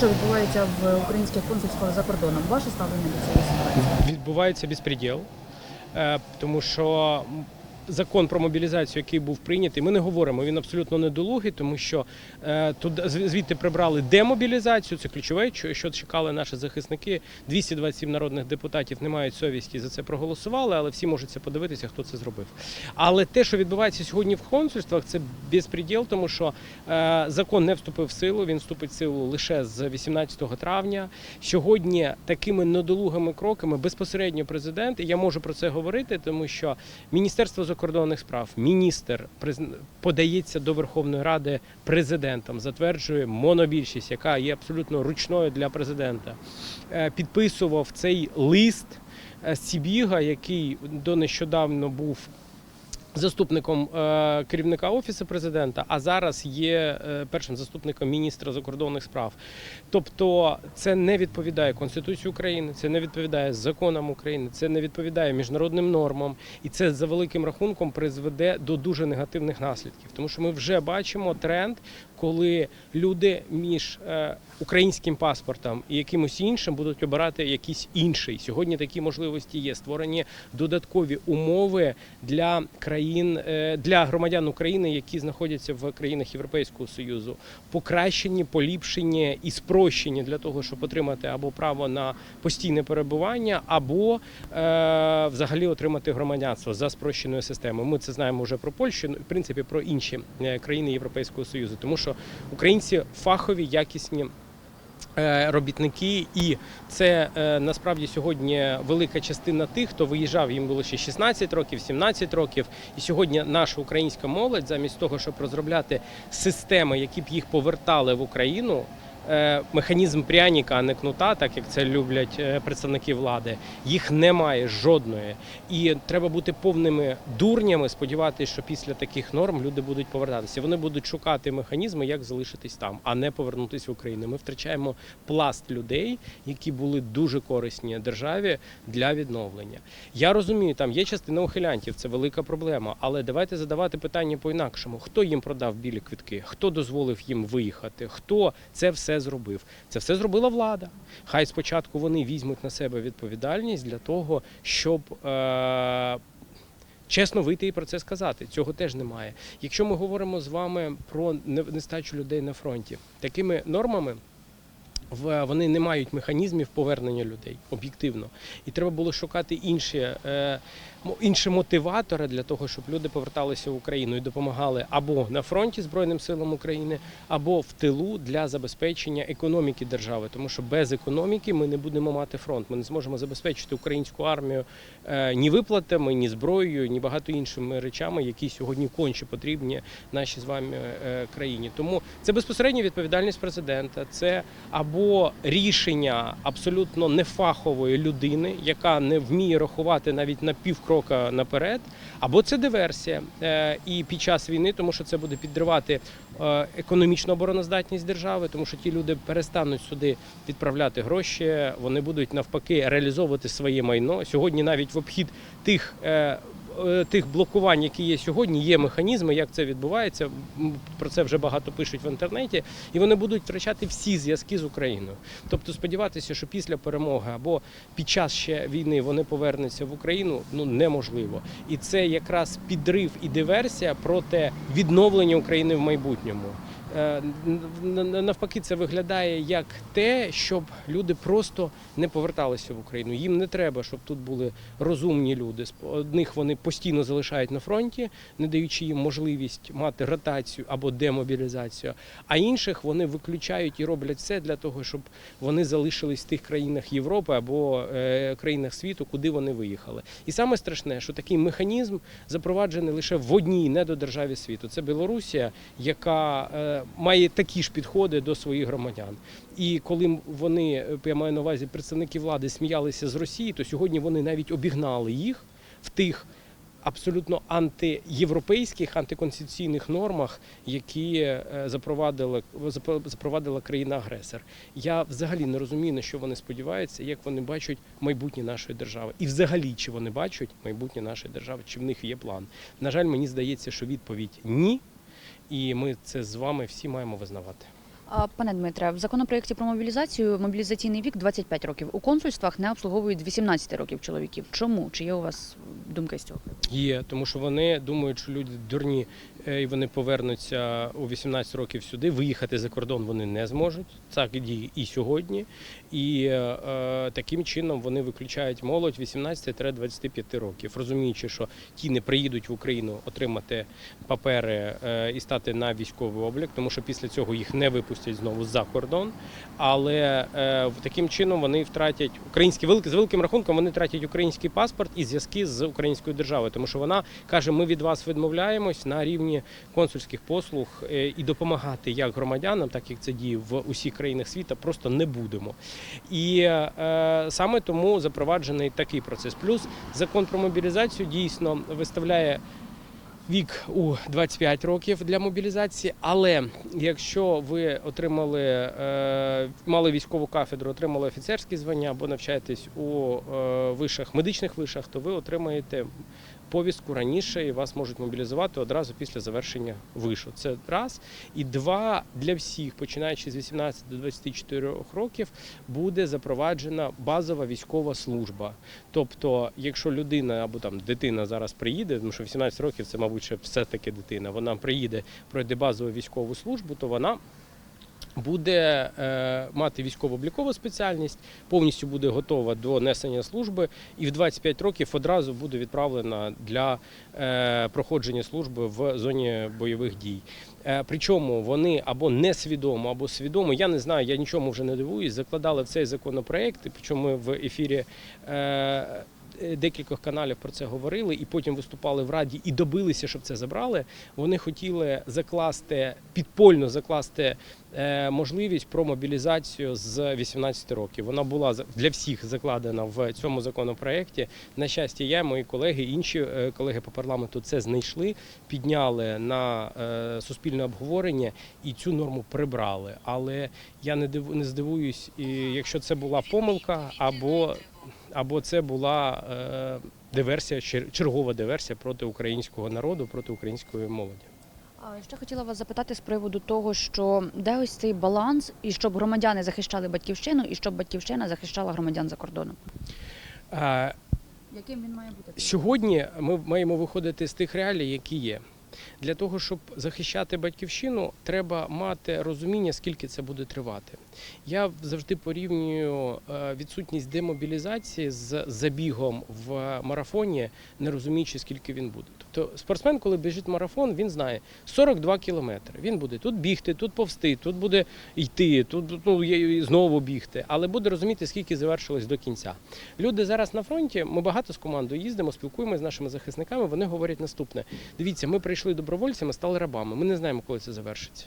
що відбувається в українських консульствах за кордоном? Ваше ставлення до цієї ситуації? відбувається безпреділ, е, тому що закон про мобілізацію, який був прийнятий, ми не говоримо, він абсолютно недолугий, тому що е, туди звідти прибрали демобілізацію, це ключове, що- чекали наші захисники. 227 народних депутатів не мають совісті за це проголосували, але всі можуть це подивитися, хто це зробив. Але те, що відбувається сьогодні в консульствах, це безпреділ, тому що е, закон не вступив в силу. Він вступить в силу лише з 18 травня. Сьогодні такими недолугими кроками безпосередньо президент, і я можу про це говорити, тому що Міністерство закордонних справ, міністр подається до Верховної Ради президентом, затверджує монобільшість, яка є абсолютно ручною для президента. Е, Підписував цей лист е, Сібіга, який до нещодавно був заступником е, керівника офісу президента, а зараз є е, першим заступником міністра закордонних справ. Тобто, це не відповідає Конституції України, це не відповідає законам України, це не відповідає міжнародним нормам, і це за великим рахунком призведе до дуже негативних наслідків. Тому що ми вже бачимо тренд, коли люди між е, українським паспортом і якимось іншим будуть обирати якийсь інший. Сьогодні такі можливості є. Створені додаткові умови для країн е, для громадян України, які знаходяться в країнах Європейського союзу, покращені, поліпшені і спрощені для того, щоб отримати або право на постійне перебування, або е, взагалі отримати громадянство за спрощеною системою. Ми це знаємо вже про Польщу, ну, в принципі, про інші країни Європейського союзу, тому що українці фахові, якісні. е, Робітники, і це е, насправді сьогодні велика частина тих, хто виїжджав, їм було ще 16 років, 17 років. І сьогодні наша українська молодь, замість того, щоб розробляти системи, які б їх повертали в Україну, механізм пряника, а не кнута, так як це люблять е, представники влади, їх немає жодної. І треба бути повними дурнями, сподіватися, що після таких норм люди будуть повертатися. Вони будуть шукати механізми, як залишитись там, а не повернутися в Україну. Ми втрачаємо пласт людей, які були дуже корисні державі для відновлення. Я розумію, там є частина ухилянтів, це велика проблема. Але давайте задавати питання по-інакшому: хто їм продав білі квитки, хто дозволив їм виїхати, хто це все зробив. Це все зробила влада. Хай спочатку вони візьмуть на себе відповідальність для того, щоб. Е- Чесно вийти і про це сказати. Цього теж немає. Якщо ми говоримо з вами про нестачу людей на фронті, такими нормами вони не мають механізмів повернення людей об'єктивно. І треба було шукати інші, е, інші мотиватори для того, щоб люди поверталися в Україну і допомагали або на фронті Збройним силам України, або в тилу для забезпечення економіки держави. Тому що без економіки ми не будемо мати фронт. Ми не зможемо забезпечити українську армію е, ні виплатами, ні зброєю, ні багато іншими речами, які сьогодні конче потрібні нашій з вами е, країні. Тому це безпосередня відповідальність президента. Це або рішення абсолютно нефахової людини, яка не вміє рахувати навіть на півкрока наперед, або це диверсія. Е, І під час війни, тому що це буде підривати е, економічну обороноздатність держави, тому що ті люди перестануть сюди відправляти гроші, вони будуть навпаки реалізовувати своє майно. Сьогодні навіть в обхід тих. Е, Тих блокувань, які є сьогодні, є механізми, як це відбувається. Про це вже багато пишуть в інтернеті, і вони будуть втрачати всі зв'язки з Україною. Тобто, сподіватися, що після перемоги або під час ще війни вони повернуться в Україну, ну неможливо. І це якраз підрив і диверсія проти відновлення України в майбутньому. Е, Навпаки, це виглядає як те, щоб люди просто не поверталися в Україну. Їм не треба, щоб тут були розумні люди. Одних вони постійно залишають на фронті, не даючи їм можливість мати ротацію або демобілізацію. А інших вони виключають і роблять все для того, щоб вони залишились в тих країнах Європи або е, країнах світу, куди вони виїхали. І саме страшне, що такий механізм запроваджений лише в одній недодержаві світу. Це Білорусія, яка е, має такі ж підходи до своїх громадян. І коли вони, е, я маю на увазі представники влади, сміялися з Росії, то сьогодні вони навіть обігнали їх в тих. Абсолютно антиєвропейських, антиконституційних нормах, які е, запровадила запро- запровадила країна-агресор. Я взагалі не розумію, на що вони сподіваються, як вони бачать майбутнє нашої держави, і взагалі чи вони бачать майбутнє нашої держави, чи в них є план. На жаль, мені здається, що відповідь ні, і ми це з вами всі маємо визнавати. Пане Дмитре, в законопроєкті про мобілізацію мобілізаційний вік 25 років. У консульствах не обслуговують 18 років чоловіків. Чому? Чи є у вас думка з цього? Є, тому що вони думають, що люди дурні е, і вони повернуться у 18 років сюди. Виїхати за кордон вони не зможуть. Так і діє і сьогодні. І е, е, таким чином вони виключають молодь 18-25 років, розуміючи, що ті не приїдуть в Україну отримати папери е, і стати на військовий облік, тому що після цього їх не випустять знову за кордон. Але е, таким чином вони втратять український велик- з великим рахунком. Вони втратять український паспорт і зв'язки з українською держави, тому що вона каже: ми від вас відмовляємось на рівні консульських послуг е, і допомагати як громадянам, так як це діє в усіх країнах світу, просто не будемо. І е, саме тому запроваджений такий процес. Плюс закон про мобілізацію дійсно виставляє. Вік у 25 років для мобілізації, але якщо ви отримали е, мали військову кафедру, отримали офіцерські звання або навчаєтесь у е, вишах, медичних вишах, то ви отримаєте повістку раніше і вас можуть мобілізувати одразу після завершення вишу. Це раз. І два для всіх, починаючи з 18 до 24 років, буде запроваджена базова військова служба. Тобто, якщо людина або там дитина зараз приїде, тому що 18 років це, мабуть, ще все-таки дитина, вона приїде, пройде базову військову службу, то вона. Буде е, мати військово-облікову спеціальність, повністю буде готова до несення служби, і в 25 років одразу буде відправлена для е, проходження служби в зоні бойових дій. Е, причому вони або несвідомо, або свідомо, я не знаю, я нічому вже не дивуюсь, закладали в цей законопроект, причому ми в ефірі. Е, Декількох каналів про це говорили, і потім виступали в раді і добилися, щоб це забрали. Вони хотіли закласти підпольно закласти е, можливість про мобілізацію з 18 років. Вона була для всіх закладена в цьому законопроекті. На щастя, я, мої колеги, інші е, колеги по парламенту це знайшли, підняли на суспільне обговорення і цю норму прибрали. Але я не здивуюсь, якщо це була помилка або або це була е, диверсія, чергова диверсія проти українського народу, проти української молоді. А ще хотіла вас запитати з приводу того, що де ось цей баланс, і щоб громадяни захищали батьківщину, і щоб батьківщина захищала громадян за кордоном. Яким він має бути? Сьогодні ми маємо виходити з тих реалій, які є. Для того, щоб захищати батьківщину, треба мати розуміння, скільки це буде тривати. Я завжди порівнюю е, відсутність демобілізації з забігом в марафоні, не розуміючи, скільки він буде. Тобто спортсмен, коли біжить марафон, він знає 42 кілометри. Він буде тут бігти, тут повсти, тут буде йти, тут ну, знову бігти, але буде розуміти, скільки завершилось до кінця. Люди зараз на фронті. Ми багато з командою їздимо, спілкуємося з нашими захисниками. Вони говорять наступне: дивіться, ми прийшли добровольцями, стали рабами. Ми не знаємо, коли це завершиться.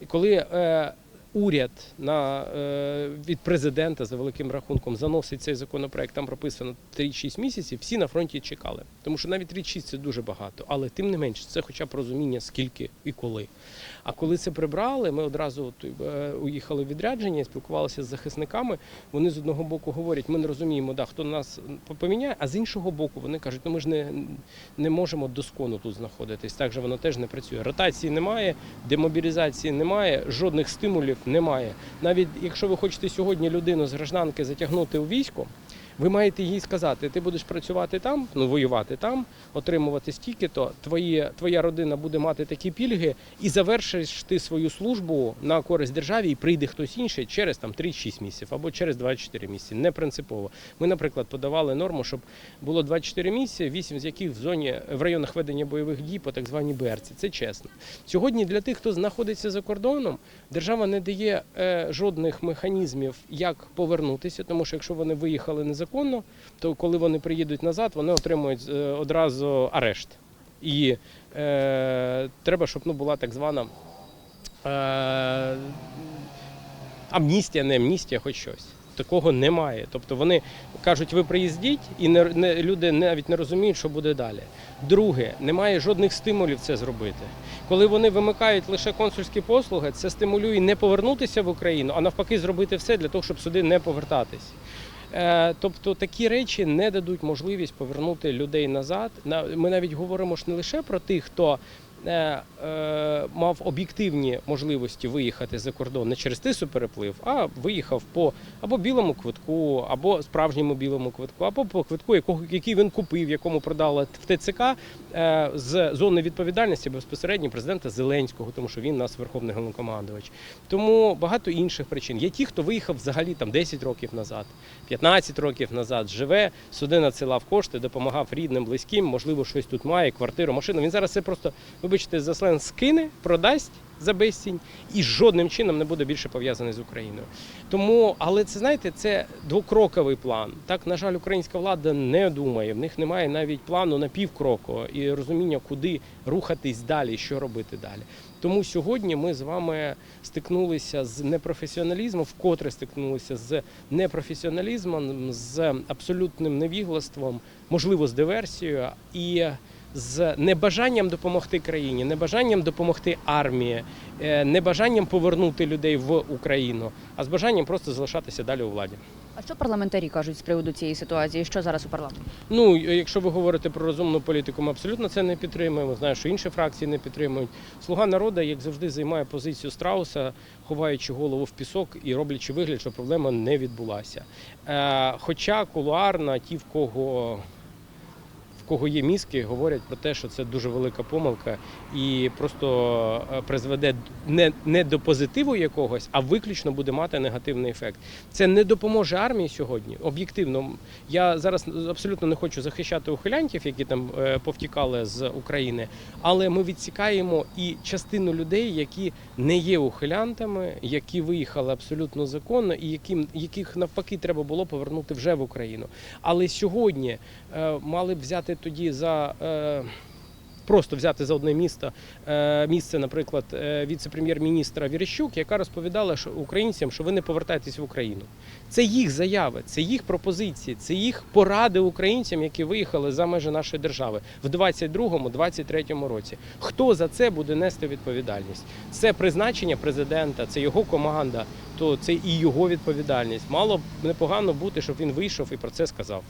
І коли е, уряд на, е, від президента за великим рахунком заносить цей законопроект, там прописано 3-6 місяців, всі на фронті чекали. Тому що навіть 3-6 це дуже багато. Але тим не менше, це хоча б розуміння, скільки і коли. А коли це прибрали, ми одразу е, уїхали в відрядження, спілкувалися з захисниками. Вони з одного боку говорять, ми не розуміємо, да, хто нас поміняє, а з іншого боку, вони кажуть, ну ми ж не, не можемо доскону тут знаходитись. Так же воно теж не працює. Ротації немає, демобілізації немає, жодних стимулів немає. Навіть якщо ви хочете сьогодні людину з гражданки затягнути у військо. Ви маєте їй сказати, ти будеш працювати там, ну воювати там, отримувати стільки, то твої, твоя родина буде мати такі пільги, і завершиш ти свою службу на користь державі, і прийде хтось інший через там 3-6 місяців або через 24 місяці. Не принципово. Ми, наприклад, подавали норму, щоб було 24 місяці, 8 з яких в зоні в районах ведення бойових дій по так званій БРЦі. Це чесно. Сьогодні для тих, хто знаходиться за кордоном, держава не дає е, жодних механізмів, як повернутися, тому що якщо вони виїхали незаконно, то коли вони приїдуть назад, вони отримують е, одразу арешт. І е, треба, щоб ну, була так звана е, амністія, не амністія, хоч щось. Такого немає. Тобто вони кажуть, ви приїздіть, і не, не, люди навіть не розуміють, що буде далі. Друге, немає жодних стимулів це зробити. Коли вони вимикають лише консульські послуги, це стимулює не повернутися в Україну, а навпаки, зробити все для того, щоб сюди не повертатись. Е, Тобто такі речі не дадуть можливість повернути людей назад. Ми навіть говоримо ж не лише про тих, хто мав об'єктивні можливості виїхати за кордон не через тису переплив, а виїхав по або білому квитку, або справжньому білому квитку, або по квитку, якого який він купив, якому продали в ТЦК е, з зони відповідальності безпосередньо президента Зеленського, тому що він нас верховний головнокомандувач. Тому багато інших причин. Є ті, хто виїхав взагалі там 10 років назад, 15 років назад, живе, сюди надсилав кошти, допомагав рідним, близьким, можливо, щось тут має, квартиру, машину. Він зараз це просто, вибачте, за сленг скине, продасть за безцінь і жодним чином не буде більше пов'язаний з Україною. Тому, але це знаєте, це двокроковий план. Так, на жаль, українська влада не думає. В них немає навіть плану на півкроку і розуміння, куди рухатись далі, що робити далі. Тому сьогодні ми з вами стикнулися з непрофесіоналізмом, вкотре стикнулися з непрофесіоналізмом, з абсолютним невіглаством, можливо, з диверсією і з небажанням допомогти країні, небажанням допомогти армії, е, небажанням повернути людей в Україну, а з бажанням просто залишатися далі у владі. А що парламентарі кажуть з приводу цієї ситуації? Що зараз у парламенті? Ну, якщо ви говорите про розумну політику, ми абсолютно це не підтримуємо. Знаю, що інші фракції не підтримують. Слуга народу, як завжди, займає позицію страуса, ховаючи голову в пісок і роблячи вигляд, що проблема не відбулася. Е, хоча кулуарно ті, в кого. Кого є мізки, говорять про те, що це дуже велика помилка і просто е, призведе не, не до позитиву якогось, а виключно буде мати негативний ефект. Це не допоможе армії сьогодні. Об'єктивно, я зараз абсолютно не хочу захищати ухилянтів, які там е, повтікали з України, але ми відсікаємо і частину людей, які не є ухилянтами, які виїхали абсолютно законно, і яким яких навпаки треба було повернути вже в Україну. Але сьогодні е, мали б взяти тоді за. Е, Просто взяти за одне місто е, місце, наприклад, е, віце-прем'єр-міністра Вірещук, яка розповідала українцям, що ви не повертаєтесь в Україну. Це їх заяви, це їх пропозиції, це їх поради українцям, які виїхали за межі нашої держави в 22-23 році. Хто за це буде нести відповідальність? Це призначення президента, це його команда, то це і його відповідальність. Мало б непогано бути, щоб він вийшов і про це сказав.